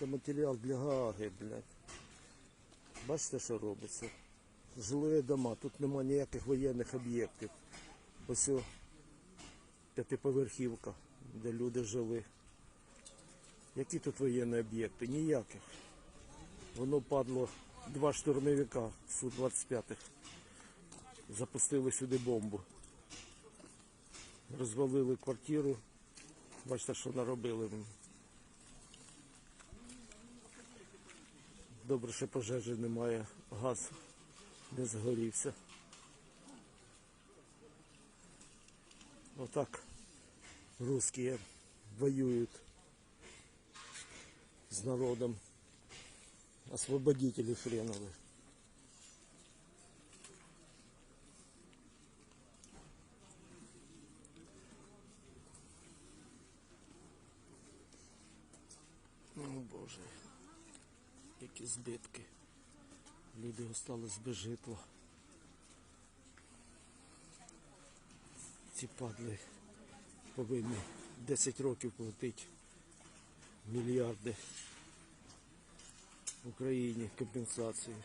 Це матеріал для Гааги, блядь. Бачите, що робиться? Жилі дома, тут нема ніяких воєнних об'єктів. Ось п'ятиповерхівка, де люди жили. Які тут воєнні об'єкти? Ніяких. Воно падло два штурмовика Су-25. Запустили сюди бомбу. Розвалили квартиру. Бачите, що наробили. Добре, що пожежі немає, газ не згорівся. Отак русські воюють з народом. Освободители хреновы. О Боже, які збитки. Люди остались без житла. Ці падли повинні 10 років платити мільярди Україні компенсації.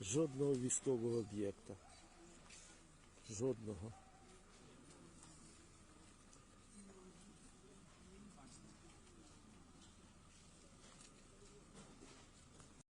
Жодного військового об'єкта. Жодного.